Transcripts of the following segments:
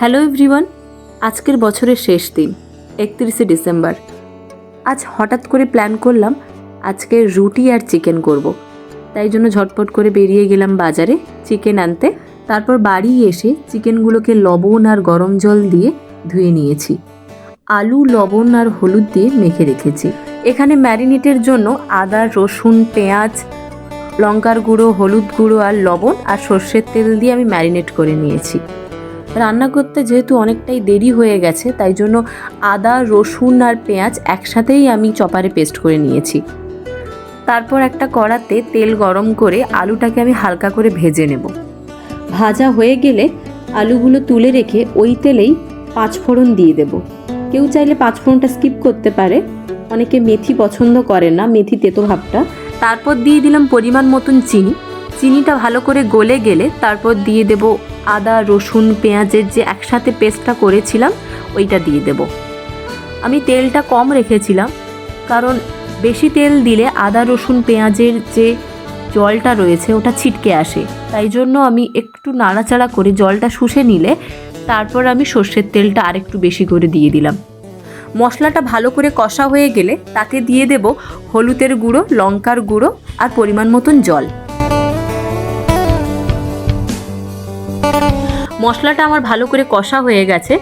Hello everyone, আজকের বছরের শেষ দিন, একত্রিশে ডিসেম্বর। আজ হঠাৎ করে প্ল্যান করলাম আজকে রুটি আর চিকেন করব। তাই জন্য ঝটপট করে বেরিয়ে গেলাম বাজারে চিকেন আনতে। তারপর বাড়ি এসে চিকেনগুলোকে লবণ আর গরম জল দিয়ে ধুয়ে নিয়েছি। আলু, লবণ আর হলুদ দিয়ে মেখে রেখেছি। এখানে ম্যারিনেটের জন্য আদা, রসুন, পেঁয়াজ, লঙ্কার গুঁড়ো, হলুদ গুঁড়ো আর লবণ আর সর্ষের তেল দিয়ে আমি ম্যারিনেট করে নিয়েছি। রান্না করতে যেহেতু অনেকটাই দেরি হয়ে গেছে, তাই জন্য আদা, রসুন আর পেঁয়াজ একসাথেই আমি চপারে পেস্ট করে নিয়েছি। তারপর একটা কড়াতে তেল গরম করে আলুটাকে আমি হালকা করে ভেজে নেব। ভাজা হয়ে গেলে আলুগুলো তুলে রেখে ওই তেলেই পাঁচফোড়ন দিয়ে দেব। কেউ চাইলে পাঁচফোড়নটা স্কিপ করতে পারে, অনেকে মেথি পছন্দ করে না, মেথি তেতো ভাবটা। তারপর দিয়ে দিলাম পরিমাণ মতন চিনি। চিনিটা ভালো করে গলে গেলে তারপর দিয়ে দেব আদা, রসুন, পেঁয়াজের যে একসাথে পেস্টটা করেছিলাম, ওইটা দিয়ে দেব। আমি তেলটা কম রেখেছিলাম, কারণ বেশি তেল দিলে আদা, রসুন, পেঁয়াজের যে জলটা রয়েছে ওটা ছিটকে আসে। তাই জন্য আমি একটু নাড়াচাড়া করে জলটা শুষে নিলে তারপর আমি সর্ষের তেলটা আরেকটু বেশি করে দিয়ে দিলাম। মশলাটা ভালো করে কষা হয়ে গেলে তাতে দিয়ে দেব হলুদের গুঁড়ো, লঙ্কার গুঁড়ো আর পরিমাণ মতন জল। মশলাটা আমার ভালো করে কষা হয়ে গেছে।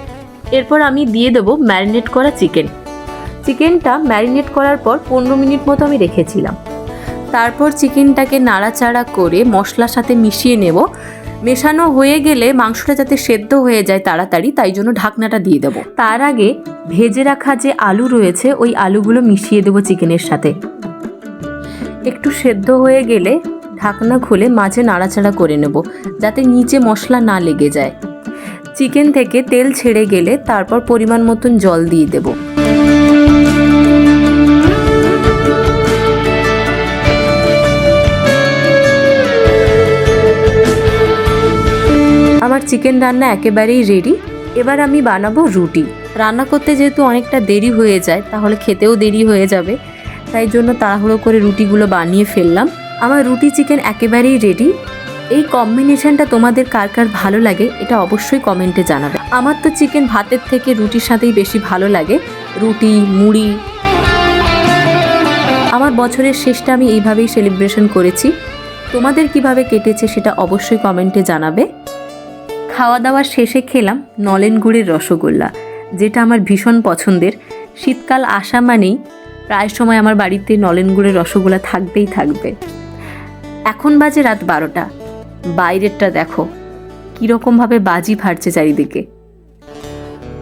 এরপর আমি দিয়ে দেবো ম্যারিনেট করা চিকেন। চিকেনটা ম্যারিনেট করার পর পনেরো মিনিট মতো আমি রেখেছিলাম। তারপর চিকেনটাকে নাড়াচাড়া করে মশলার সাথে মিশিয়ে নেব। মেশানো হয়ে গেলে মাংসটা যাতে সেদ্ধ হয়ে যায় তাড়াতাড়ি, তাই জন্য ঢাকনাটা দিয়ে দেবো। তার আগে ভেজে রাখা যে আলু রয়েছে, ওই আলুগুলো মিশিয়ে দেবো চিকেনের সাথে। একটু সেদ্ধ হয়ে গেলে ঢাকনা খুলে মাঝে নাড়াচাড়া করে নেব, যাতে নিচে মশলা না লেগে যায়। চিকেন থেকে তেল ছেড়ে গেলে তারপর পরিমাণ মতন জল দিয়ে দেব। আমার চিকেন রান্না একেবারেই রেডি। এবার আমি বানাবো রুটি। রান্না করতে যেহেতু অনেকটা দেরি হয়ে যায়, তাহলে খেতেও দেরি হয়ে যাবে। তাই জন্য তাড়াহুড়ো করে রুটিগুলো বানিয়ে ফেললাম। আমার রুটি চিকেন একেবারেই রেডি এই কম্বিনেশনটা তোমাদের কার কার ভালো লাগে, এটা অবশ্যই কমেন্টে জানাবে। আমার তো চিকেন ভাতের থেকে রুটির সাথেই বেশি ভালো লাগে, রুটি, মুড়ি। আমার বছরের শেষটা আমি এইভাবেই সেলিব্রেশন করেছি। তোমাদের কীভাবে কেটেছে সেটা অবশ্যই কমেন্টে জানাবে। খাওয়া দাওয়া শেষে খেলাম নলেন গুড়ের রসগোল্লা, যেটা আমার ভীষণ পছন্দের। শীতকাল আসা মানেই প্রায় সময় আমার বাড়িতে নলেন গুড়ের রসগোল্লা থাকবেই থাকবে। এখন বাজে রাত বারোটা। বাইরেরটা দেখো, কীরকমভাবে বাজি ফাটছে চারিদিকে।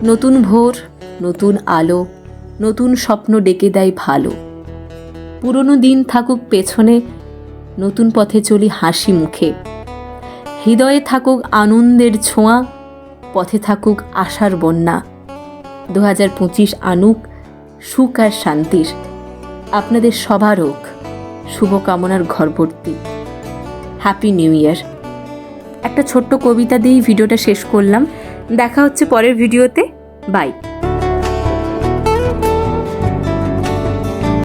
নতুন ভোর, নতুন আলো, নতুন স্বপ্ন ডেকে দেয় ভালো। পুরনো দিন থাকুক পেছনে, নতুন পথে চলি হাসি মুখে। হৃদয়ে থাকুক আনন্দের ছোঁয়া, পথে থাকুক আশার বন্যা। দু হাজার পঁচিশ আনুক সুখ আর শান্তির। আপনাদের সবার হোক শুভকামনার ঘরভর্তি হ্যাপি নিউ ইয়ার একটা ছোট্ট কবিতা দিয়েই ভিডিওটা শেষ করলাম। দেখা হচ্ছে পরের ভিডিওতে। বাই